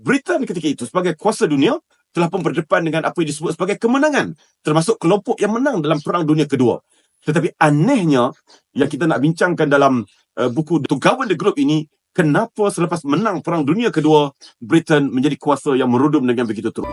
Britain ketika itu sebagai kuasa dunia telah pun berdepan dengan apa yang disebut sebagai kemenangan termasuk kelompok yang menang dalam perang dunia kedua. Tetapi anehnya yang kita nak bincangkan dalam uh, buku To Govern the Globe ini kenapa selepas menang perang dunia kedua Britain menjadi kuasa yang merudum dengan begitu teruk?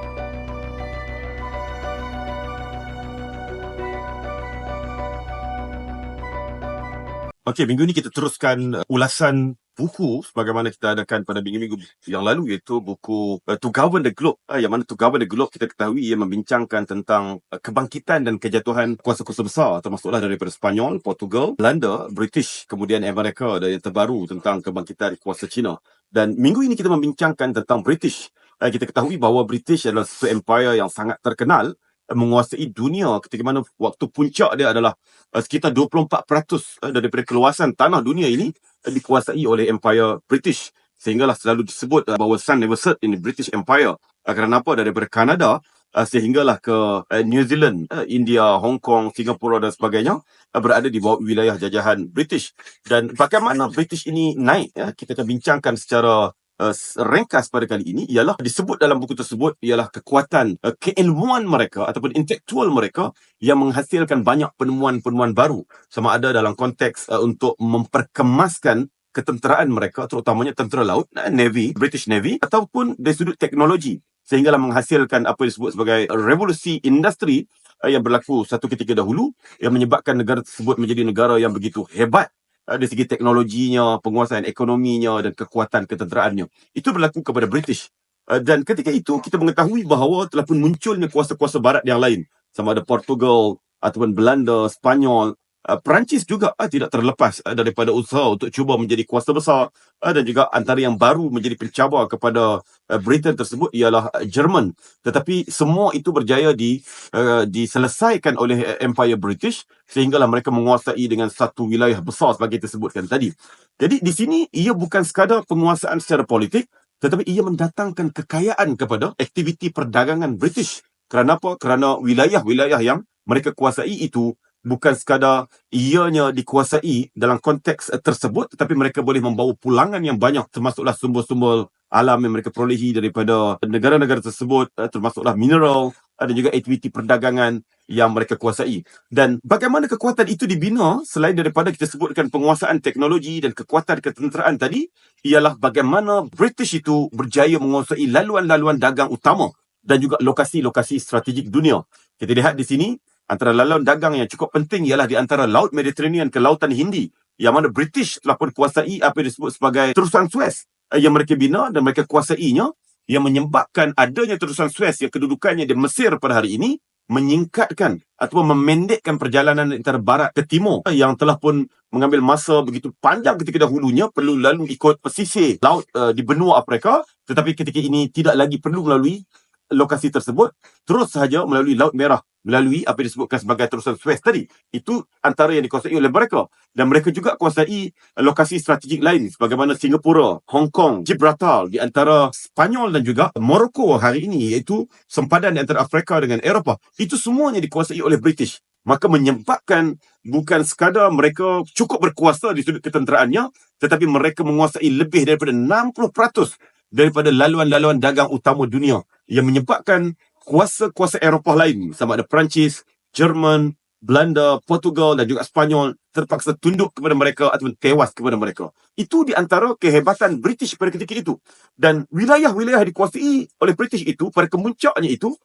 Okey, minggu ini kita teruskan uh, ulasan buku sebagaimana kita adakan pada minggu-minggu yang lalu iaitu buku uh, To Govern the Globe. Uh, yang mana To Govern the Globe kita ketahui ia membincangkan tentang uh, kebangkitan dan kejatuhan kuasa-kuasa besar termasuklah daripada Spanyol, Portugal, Belanda, British, kemudian Amerika dan yang terbaru tentang kebangkitan kuasa Cina. Dan minggu ini kita membincangkan tentang British. Uh, kita ketahui bahawa British adalah satu empire yang sangat terkenal menguasai dunia. Ketika mana waktu puncak dia adalah uh, sekitar 24% uh, daripada keluasan tanah dunia ini uh, dikuasai oleh Empire British. Sehinggalah selalu disebut uh, bahawa sun never set in the British Empire. Uh, kerana apa? Daripada Kanada uh, sehinggalah ke uh, New Zealand, uh, India, Hong Kong, Singapura dan sebagainya uh, berada di bawah wilayah jajahan British. Dan bagaimana British ini naik uh, kita akan bincangkan secara uh, ringkas pada kali ini ialah disebut dalam buku tersebut ialah kekuatan uh, keilmuan mereka ataupun intelektual mereka yang menghasilkan banyak penemuan-penemuan baru. Sama ada dalam konteks uh, untuk memperkemaskan ketenteraan mereka terutamanya tentera laut uh, Navy British Navy ataupun dari sudut teknologi. Sehinggalah menghasilkan apa yang disebut sebagai revolusi industri yang berlaku satu ketika dahulu yang menyebabkan negara tersebut menjadi negara yang begitu hebat dari segi teknologinya, penguasaan ekonominya dan kekuatan ketenteraannya. Itu berlaku kepada British. Uh, dan ketika itu kita mengetahui bahawa telah pun munculnya kuasa-kuasa barat yang lain sama ada Portugal ataupun Belanda, Spanyol, Uh, Perancis juga uh, tidak terlepas uh, daripada usaha untuk cuba menjadi kuasa besar uh, dan juga antara yang baru menjadi pencabar kepada uh, Britain tersebut ialah uh, Jerman. Tetapi semua itu berjaya di uh, diselesaikan oleh uh, Empire British sehinggalah mereka menguasai dengan satu wilayah besar sebagai disebutkan tadi. Jadi di sini ia bukan sekadar penguasaan secara politik tetapi ia mendatangkan kekayaan kepada aktiviti perdagangan British. Kerana apa? Kerana wilayah-wilayah yang mereka kuasai itu bukan sekadar ianya dikuasai dalam konteks tersebut tetapi mereka boleh membawa pulangan yang banyak. Termasuklah sumber-sumber alam yang mereka perolehi daripada negara-negara tersebut eh, termasuklah mineral ada juga aktiviti perdagangan yang mereka kuasai. Dan bagaimana kekuatan itu dibina? Selain daripada kita sebutkan penguasaan teknologi dan kekuatan ketenteraan tadi ialah bagaimana British itu berjaya menguasai laluan-laluan dagang utama dan juga lokasi-lokasi strategik dunia. Kita lihat di sini antara laluan dagang yang cukup penting ialah di antara Laut Mediterranean ke Lautan Hindi yang mana British telah pun kuasai apa yang disebut sebagai terusan Suez eh, yang mereka bina dan mereka kuasainya yang menyebabkan adanya terusan Suez yang kedudukannya di Mesir pada hari ini menyingkatkan ataupun memendekkan perjalanan antara barat ke timur eh, yang telah pun mengambil masa begitu panjang ketika dahulunya perlu lalu ikut pesisir laut uh, di benua Afrika. Tetapi ketika ini tidak lagi perlu melalui lokasi tersebut terus sahaja melalui Laut Merah melalui apa yang disebutkan sebagai terusan Suez tadi. Itu antara yang dikuasai oleh mereka. Dan mereka juga kuasai lokasi strategik lain sebagaimana Singapura, Hong Kong, Gibraltar di antara Spanyol dan juga Morocco hari ini iaitu sempadan antara Afrika dengan Eropah. Itu semuanya dikuasai oleh British. Maka menyebabkan bukan sekadar mereka cukup berkuasa di sudut ketenteraannya tetapi mereka menguasai lebih daripada 60% daripada laluan-laluan dagang utama dunia. Yang menyebabkan kuasa-kuasa Eropah lain sama ada Perancis, Jerman, Belanda, Portugal dan juga Spanyol terpaksa tunduk kepada mereka ataupun tewas kepada mereka. Itu di antara kehebatan British pada ketika itu. Dan wilayah-wilayah dikuasai oleh British itu pada kemuncaknya itu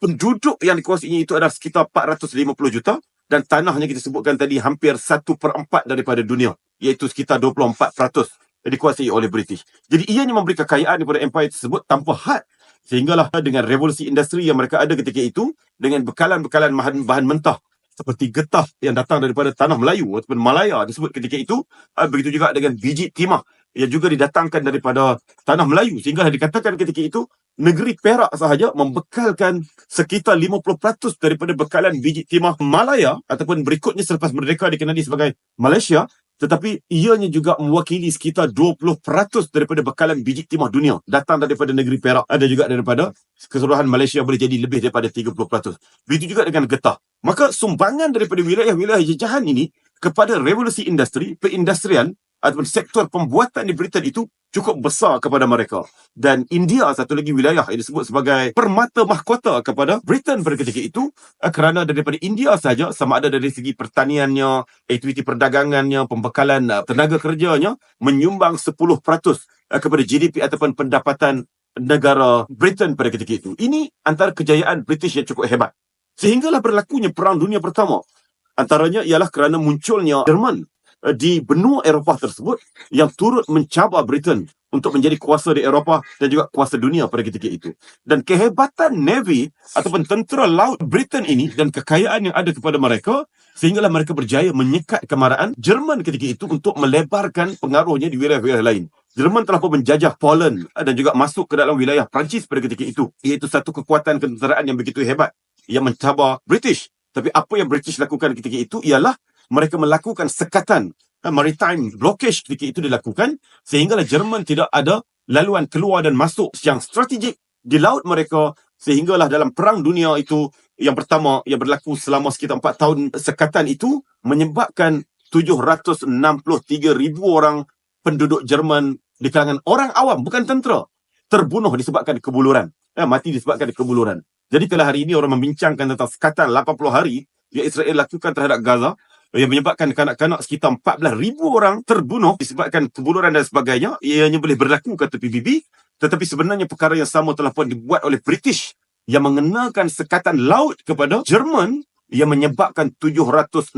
penduduk yang dikuasainya itu adalah sekitar 450 juta dan tanahnya kita sebutkan tadi hampir 1 per 4 daripada dunia iaitu sekitar 24% dikuasai oleh British. Jadi ianya memberi kekayaan kepada empire tersebut tanpa had sehinggalah dengan revolusi industri yang mereka ada ketika itu dengan bekalan-bekalan bahan-bahan mentah seperti getah yang datang daripada tanah Melayu ataupun Malaya disebut ketika itu ah, begitu juga dengan biji timah yang juga didatangkan daripada tanah Melayu. Sehingga dikatakan ketika itu negeri Perak sahaja membekalkan sekitar 50% daripada bekalan biji timah Malaya ataupun berikutnya selepas merdeka dikenali sebagai Malaysia tetapi ianya juga mewakili sekitar 20% daripada bekalan biji timah dunia datang daripada negeri Perak ada juga daripada keseluruhan Malaysia boleh jadi lebih daripada 30%. Begitu juga dengan getah. Maka sumbangan daripada wilayah-wilayah jajahan ini kepada revolusi industri, perindustrian ataupun sektor pembuatan di Britain itu cukup besar kepada mereka. Dan India satu lagi wilayah yang disebut sebagai permata mahkota kepada Britain pada ketika itu uh, kerana daripada India saja sama ada dari segi pertaniannya, aktiviti perdagangannya, pembekalan uh, tenaga kerjanya menyumbang 10% uh, kepada GDP ataupun pendapatan negara Britain pada ketika itu. Ini antara kejayaan British yang cukup hebat. Sehinggalah berlakunya Perang Dunia Pertama. Antaranya ialah kerana munculnya Jerman eh, di benua Eropah tersebut yang turut mencabar Britain untuk menjadi kuasa di Eropah dan juga kuasa dunia pada ketika itu. Dan kehebatan Navy ataupun tentera laut Britain ini dan kekayaan yang ada kepada mereka sehinggalah mereka berjaya menyekat kemarahan Jerman ketika itu untuk melebarkan pengaruhnya di wilayah-wilayah lain. Jerman telah pun menjajah Poland eh, dan juga masuk ke dalam wilayah Perancis pada ketika itu. Iaitu satu kekuatan ketenteraan yang begitu hebat yang mencabar British. Tapi apa yang British lakukan ketika itu ialah mereka melakukan sekatan uh, maritime blockage ketika itu dilakukan sehinggalah Jerman tidak ada laluan keluar dan masuk yang strategik di laut mereka sehinggalah dalam perang dunia itu yang pertama yang berlaku selama sekitar 4 tahun sekatan itu menyebabkan 763 ribu orang penduduk Jerman di kalangan orang awam bukan tentera terbunuh disebabkan kebuluran. Eh, mati disebabkan kebuluran. Jadi kalau hari ini orang membincangkan tentang sekatan 80 hari yang Israel lakukan terhadap Gaza yang menyebabkan kanak-kanak sekitar 14,000 orang terbunuh disebabkan kebuluran dan sebagainya, ianya boleh berlaku kata PBB, tetapi sebenarnya perkara yang sama telah pun dibuat oleh British yang mengenakan sekatan laut kepada Jerman yang menyebabkan 763,000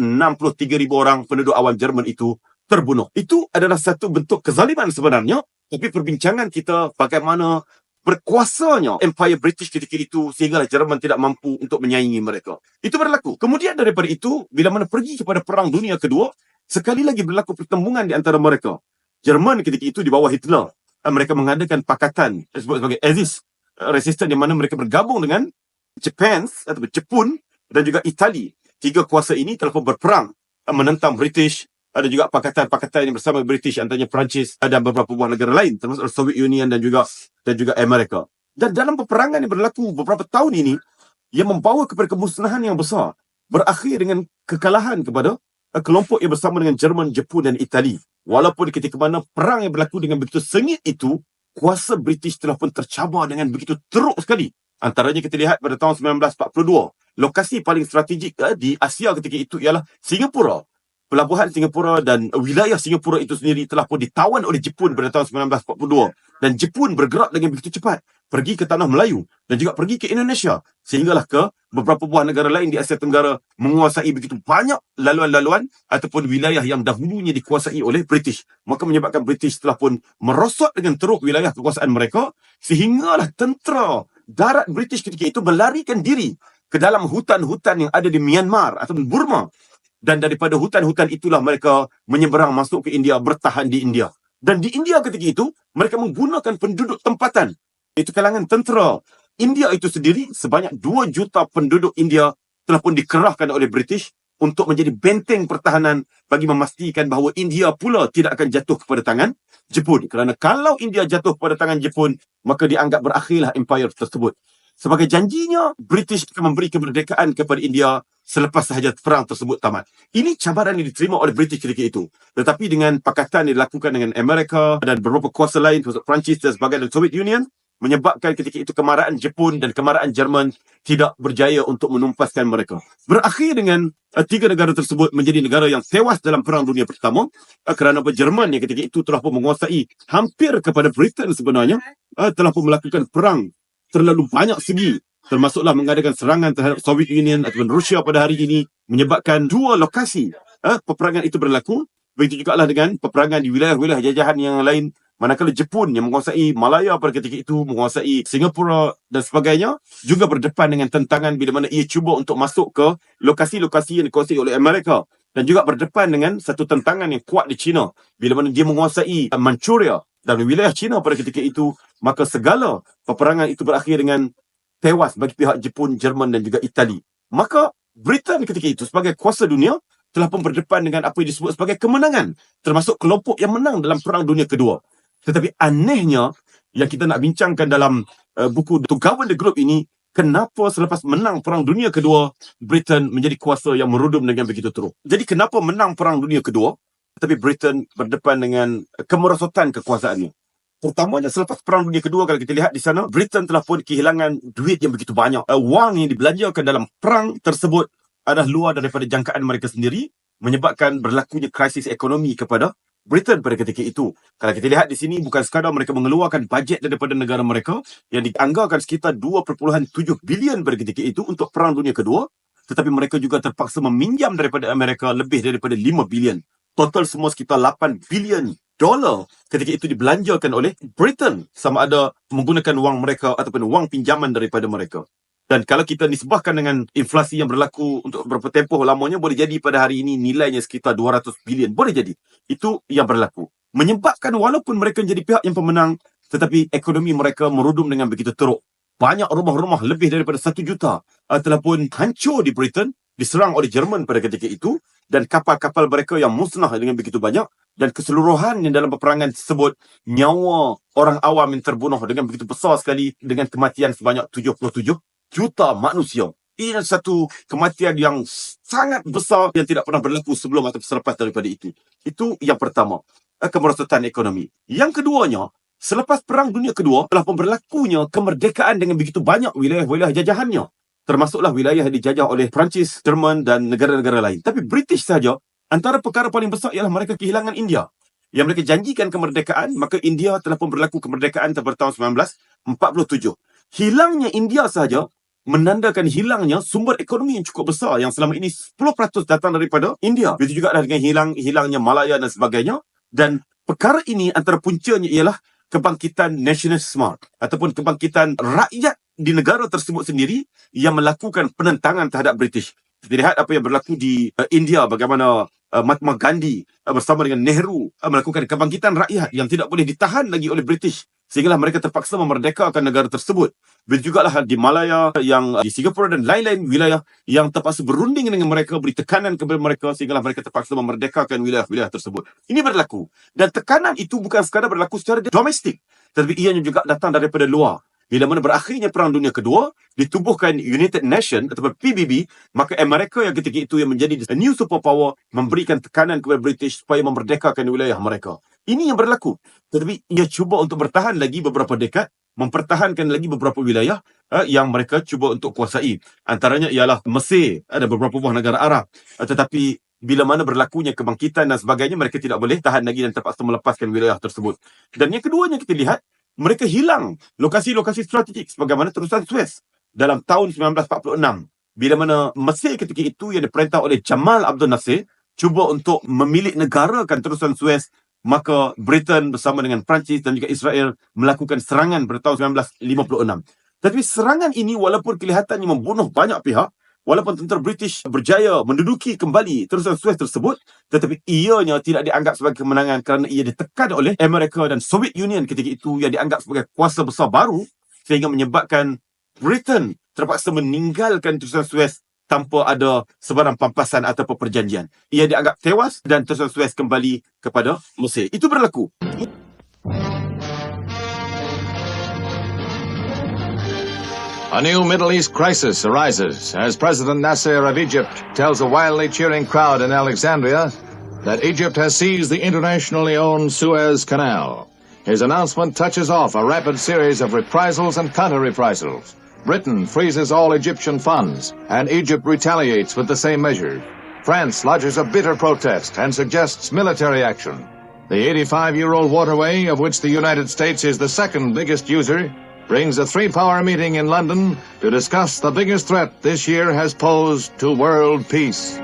orang penduduk awam Jerman itu terbunuh. Itu adalah satu bentuk kezaliman sebenarnya, tapi perbincangan kita bagaimana berkuasanya Empire British ketika itu sehinggalah Jerman tidak mampu untuk menyaingi mereka. Itu berlaku. Kemudian daripada itu, bila mana pergi kepada Perang Dunia Kedua, sekali lagi berlaku pertembungan di antara mereka. Jerman ketika itu di bawah Hitler. Eh, mereka mengadakan pakatan disebut sebagai Axis eh, Resistance di mana mereka bergabung dengan Japan atau Jepun dan juga Itali. Tiga kuasa ini telah berperang eh, menentang British ada juga pakatan-pakatan yang bersama British antaranya Perancis dan beberapa buah negara lain termasuk Soviet Union dan juga dan juga Amerika. Dan dalam peperangan yang berlaku beberapa tahun ini yang membawa kepada kemusnahan yang besar berakhir dengan kekalahan kepada eh, kelompok yang bersama dengan Jerman, Jepun dan Itali. Walaupun ketika mana perang yang berlaku dengan begitu sengit itu, kuasa British telah pun tercabar dengan begitu teruk sekali. Antaranya kita lihat pada tahun 1942, lokasi paling strategik eh, di Asia ketika itu ialah Singapura pelabuhan Singapura dan wilayah Singapura itu sendiri telah pun ditawan oleh Jepun pada tahun 1942 dan Jepun bergerak dengan begitu cepat. Pergi ke tanah Melayu dan juga pergi ke Indonesia. Sehinggalah ke beberapa buah negara lain di Asia Tenggara menguasai begitu banyak laluan-laluan ataupun wilayah yang dahulunya dikuasai oleh British. Maka menyebabkan British telah pun merosot dengan teruk wilayah kekuasaan mereka. Sehinggalah tentera darat British ketika itu melarikan diri ke dalam hutan-hutan yang ada di Myanmar ataupun Burma dan daripada hutan-hutan itulah mereka menyeberang masuk ke India, bertahan di India. Dan di India ketika itu, mereka menggunakan penduduk tempatan. Itu kalangan tentera. India itu sendiri, sebanyak 2 juta penduduk India telah pun dikerahkan oleh British untuk menjadi benteng pertahanan bagi memastikan bahawa India pula tidak akan jatuh kepada tangan Jepun. Kerana kalau India jatuh kepada tangan Jepun, maka dianggap berakhirlah empire tersebut. Sebagai janjinya, British akan memberi kemerdekaan kepada India selepas sahaja perang tersebut tamat. Ini cabaran yang diterima oleh British ketika itu. Tetapi dengan pakatan yang dilakukan dengan Amerika dan beberapa kuasa lain, termasuk Perancis dan sebagainya dan Soviet Union, menyebabkan ketika itu kemarahan Jepun dan kemarahan Jerman tidak berjaya untuk menumpaskan mereka. Berakhir dengan uh, tiga negara tersebut menjadi negara yang tewas dalam Perang Dunia Pertama uh, kerana Jerman yang ketika itu telah pun menguasai hampir kepada Britain sebenarnya uh, telah pun melakukan perang terlalu banyak segi termasuklah mengadakan serangan terhadap Soviet Union ataupun Rusia pada hari ini menyebabkan dua lokasi eh, peperangan itu berlaku. Begitu juga lah dengan peperangan di wilayah-wilayah jajahan yang lain. Manakala Jepun yang menguasai Malaya pada ketika itu menguasai Singapura dan sebagainya. Juga berdepan dengan tentangan bila mana ia cuba untuk masuk ke lokasi-lokasi yang dikuasai oleh Amerika. Dan juga berdepan dengan satu tentangan yang kuat di China. Bila mana dia menguasai Manchuria dan wilayah China pada ketika itu maka segala peperangan itu berakhir dengan tewas bagi pihak Jepun, Jerman dan juga Itali. Maka Britain ketika itu sebagai kuasa dunia telah pun berdepan dengan apa yang disebut sebagai kemenangan termasuk kelompok yang menang dalam Perang Dunia Kedua. Tetapi anehnya yang kita nak bincangkan dalam uh, buku To Govern the Globe ini kenapa selepas menang Perang Dunia Kedua Britain menjadi kuasa yang merudum dengan begitu teruk. Jadi kenapa menang Perang Dunia Kedua? Tetapi Britain berdepan dengan kemerosotan kekuasaannya. Terutamanya selepas Perang Dunia Kedua kalau kita lihat di sana, Britain telah pun kehilangan duit yang begitu banyak. Uh, wang yang dibelanjakan dalam perang tersebut adalah luar daripada jangkaan mereka sendiri menyebabkan berlakunya krisis ekonomi kepada Britain pada ketika itu. Kalau kita lihat di sini bukan sekadar mereka mengeluarkan bajet daripada negara mereka yang dianggarkan sekitar 2.7 bilion pada ketika itu untuk Perang Dunia Kedua, tetapi mereka juga terpaksa meminjam daripada Amerika lebih daripada 5 bilion. Total semua sekitar 8 bilion dolar ketika itu dibelanjakan oleh Britain sama ada menggunakan wang mereka ataupun wang pinjaman daripada mereka. Dan kalau kita nisbahkan dengan inflasi yang berlaku untuk beberapa tempoh lamanya, boleh jadi pada hari ini nilainya sekitar 200 bilion. Boleh jadi. Itu yang berlaku. Menyebabkan walaupun mereka menjadi pihak yang pemenang, tetapi ekonomi mereka merudum dengan begitu teruk. Banyak rumah-rumah lebih daripada satu juta telah pun hancur di Britain, diserang oleh Jerman pada ketika itu, dan kapal-kapal mereka yang musnah dengan begitu banyak, dan keseluruhan yang dalam peperangan tersebut nyawa orang awam yang terbunuh dengan begitu besar sekali dengan kematian sebanyak 77 juta manusia. Ini satu kematian yang sangat besar yang tidak pernah berlaku sebelum atau selepas daripada itu. Itu yang pertama, eh, kemerosotan ekonomi. Yang keduanya, selepas Perang Dunia Kedua telah pun berlakunya kemerdekaan dengan begitu banyak wilayah-wilayah jajahannya. Termasuklah wilayah yang dijajah oleh Perancis, Jerman dan negara-negara lain. Tapi British saja Antara perkara paling besar ialah mereka kehilangan India. Yang mereka janjikan kemerdekaan, maka India telah pun berlaku kemerdekaan pada tahun 1947. Hilangnya India sahaja menandakan hilangnya sumber ekonomi yang cukup besar yang selama ini 10% datang daripada India. Begitu juga dengan hilang hilangnya Malaya dan sebagainya. Dan perkara ini antara puncanya ialah kebangkitan nasionalisme ataupun kebangkitan rakyat di negara tersebut sendiri yang melakukan penentangan terhadap British. Kita lihat apa yang berlaku di uh, India bagaimana uh, Mahatma Gandhi uh, bersama dengan Nehru uh, melakukan kebangkitan rakyat yang tidak boleh ditahan lagi oleh British sehinggalah mereka terpaksa memerdekakan negara tersebut. Begitu juga lah di Malaya yang uh, di Singapura dan lain-lain wilayah yang terpaksa berunding dengan mereka, beri tekanan kepada mereka sehinggalah mereka terpaksa memerdekakan wilayah-wilayah tersebut. Ini berlaku. Dan tekanan itu bukan sekadar berlaku secara domestik. Tetapi ianya juga datang daripada luar bila mana berakhirnya Perang Dunia Kedua, ditubuhkan United Nation atau PBB, maka Amerika yang ketika itu yang menjadi new superpower memberikan tekanan kepada British supaya memerdekakan wilayah mereka. Ini yang berlaku. Tetapi ia cuba untuk bertahan lagi beberapa dekad, mempertahankan lagi beberapa wilayah uh, yang mereka cuba untuk kuasai. Antaranya ialah Mesir, ada beberapa buah negara Arab. Uh, tetapi bila mana berlakunya kebangkitan dan sebagainya, mereka tidak boleh tahan lagi dan terpaksa melepaskan wilayah tersebut. Dan yang keduanya kita lihat, mereka hilang lokasi-lokasi strategik sebagaimana terusan Suez dalam tahun 1946 bila mana Mesir ketika itu yang diperintah oleh Jamal Abdul Nasir cuba untuk memilik negarakan terusan Suez maka Britain bersama dengan Perancis dan juga Israel melakukan serangan pada tahun 1956 tetapi serangan ini walaupun kelihatannya membunuh banyak pihak walaupun tentera British berjaya menduduki kembali terusan Suez tersebut tetapi ianya tidak dianggap sebagai kemenangan kerana ia ditekan oleh Amerika dan Soviet Union ketika itu yang dianggap sebagai kuasa besar baru sehingga menyebabkan Britain terpaksa meninggalkan terusan Suez tanpa ada sebarang pampasan atau perjanjian. Ia dianggap tewas dan terusan Suez kembali kepada Mesir. Itu berlaku. A new Middle East crisis arises as President Nasser of Egypt tells a wildly cheering crowd in Alexandria that Egypt has seized the internationally owned Suez Canal. His announcement touches off a rapid series of reprisals and counter-reprisals. Britain freezes all Egyptian funds, and Egypt retaliates with the same measure. France lodges a bitter protest and suggests military action. The 85-year-old waterway, of which the United States is the second biggest user, brings a three-power meeting in London to discuss the biggest threat this year has posed to world peace.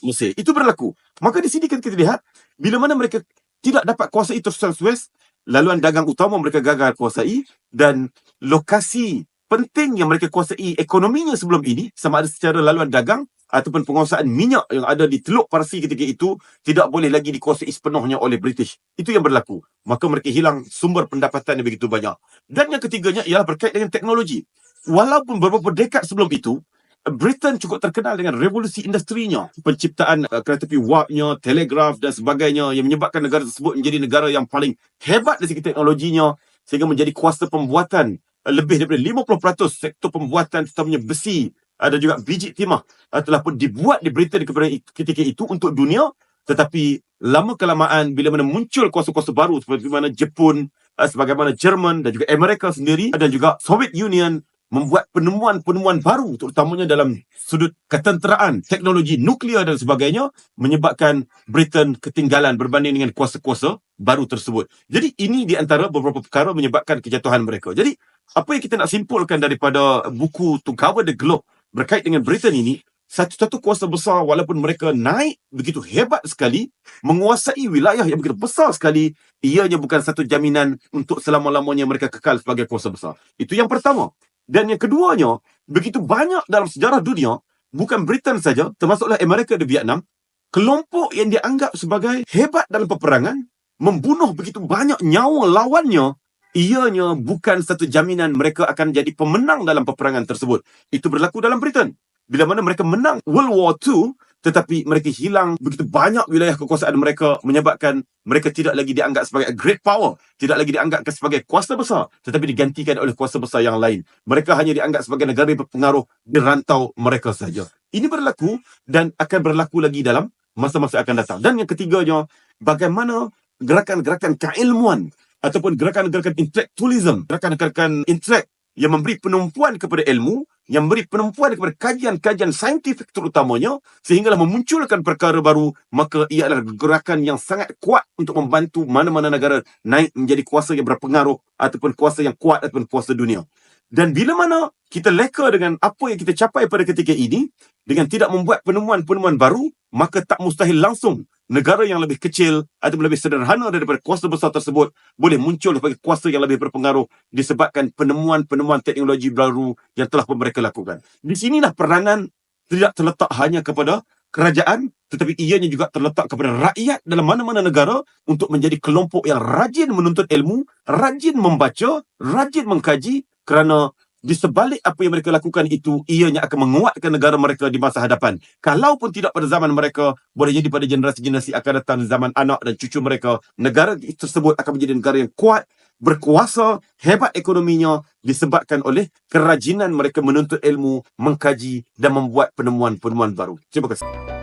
Mesir. Itu berlaku. Maka di sini kan kita lihat, bila mana mereka tidak dapat kuasai terusan Suez, laluan dagang utama mereka gagal kuasai, dan lokasi penting yang mereka kuasai ekonominya sebelum ini, sama ada secara laluan dagang ataupun penguasaan minyak yang ada di Teluk Parsi ketika itu tidak boleh lagi dikuasai sepenuhnya oleh British. Itu yang berlaku. Maka mereka hilang sumber pendapatan yang begitu banyak. Dan yang ketiganya ialah berkait dengan teknologi. Walaupun beberapa dekad sebelum itu, Britain cukup terkenal dengan revolusi industrinya. Penciptaan uh, kereta api warpnya, telegraf dan sebagainya yang menyebabkan negara tersebut menjadi negara yang paling hebat dari segi teknologinya sehingga menjadi kuasa pembuatan lebih daripada 50% sektor pembuatan terutamanya besi ada juga biji timah telah pun dibuat di Britain kepada ketika itu untuk dunia tetapi lama kelamaan bila mana muncul kuasa-kuasa baru seperti mana Jepun, uh, sebagaimana Jerman dan juga Amerika sendiri dan juga Soviet Union membuat penemuan-penemuan baru terutamanya dalam sudut ketenteraan, teknologi nuklear dan sebagainya menyebabkan Britain ketinggalan berbanding dengan kuasa-kuasa baru tersebut. Jadi ini di antara beberapa perkara menyebabkan kejatuhan mereka. Jadi apa yang kita nak simpulkan daripada buku To Cover the Globe berkait dengan Britain ini satu-satu kuasa besar walaupun mereka naik begitu hebat sekali menguasai wilayah yang begitu besar sekali ianya bukan satu jaminan untuk selama-lamanya mereka kekal sebagai kuasa besar. Itu yang pertama. Dan yang keduanya, begitu banyak dalam sejarah dunia, bukan Britain saja, termasuklah Amerika dan Vietnam, kelompok yang dianggap sebagai hebat dalam peperangan, membunuh begitu banyak nyawa lawannya, ianya bukan satu jaminan mereka akan jadi pemenang dalam peperangan tersebut. Itu berlaku dalam Britain. Bila mana mereka menang World War II, tetapi mereka hilang begitu banyak wilayah kekuasaan mereka menyebabkan mereka tidak lagi dianggap sebagai a great power, tidak lagi dianggap sebagai kuasa besar, tetapi digantikan oleh kuasa besar yang lain. Mereka hanya dianggap sebagai negara yang berpengaruh di rantau mereka saja. Ini berlaku dan akan berlaku lagi dalam masa-masa akan datang. Dan yang ketiganya, bagaimana gerakan-gerakan keilmuan ataupun gerakan-gerakan intellectualism, gerakan-gerakan intelek yang memberi penumpuan kepada ilmu, yang memberi penumpuan kepada kajian-kajian saintifik terutamanya, sehinggalah memunculkan perkara baru, maka ia adalah gerakan yang sangat kuat untuk membantu mana-mana negara naik menjadi kuasa yang berpengaruh ataupun kuasa yang kuat ataupun kuasa dunia. Dan bila mana kita leka dengan apa yang kita capai pada ketika ini, dengan tidak membuat penemuan-penemuan baru, maka tak mustahil langsung negara yang lebih kecil atau lebih sederhana daripada kuasa besar tersebut boleh muncul sebagai kuasa yang lebih berpengaruh disebabkan penemuan-penemuan teknologi baru yang telah mereka lakukan. Di sinilah peranan tidak terletak hanya kepada kerajaan tetapi ianya juga terletak kepada rakyat dalam mana-mana negara untuk menjadi kelompok yang rajin menuntut ilmu, rajin membaca, rajin mengkaji kerana di sebalik apa yang mereka lakukan itu, ianya akan menguatkan negara mereka di masa hadapan. Kalaupun tidak pada zaman mereka, boleh jadi pada generasi-generasi akan datang zaman anak dan cucu mereka, negara tersebut akan menjadi negara yang kuat, berkuasa, hebat ekonominya disebabkan oleh kerajinan mereka menuntut ilmu, mengkaji dan membuat penemuan-penemuan baru. Terima kasih.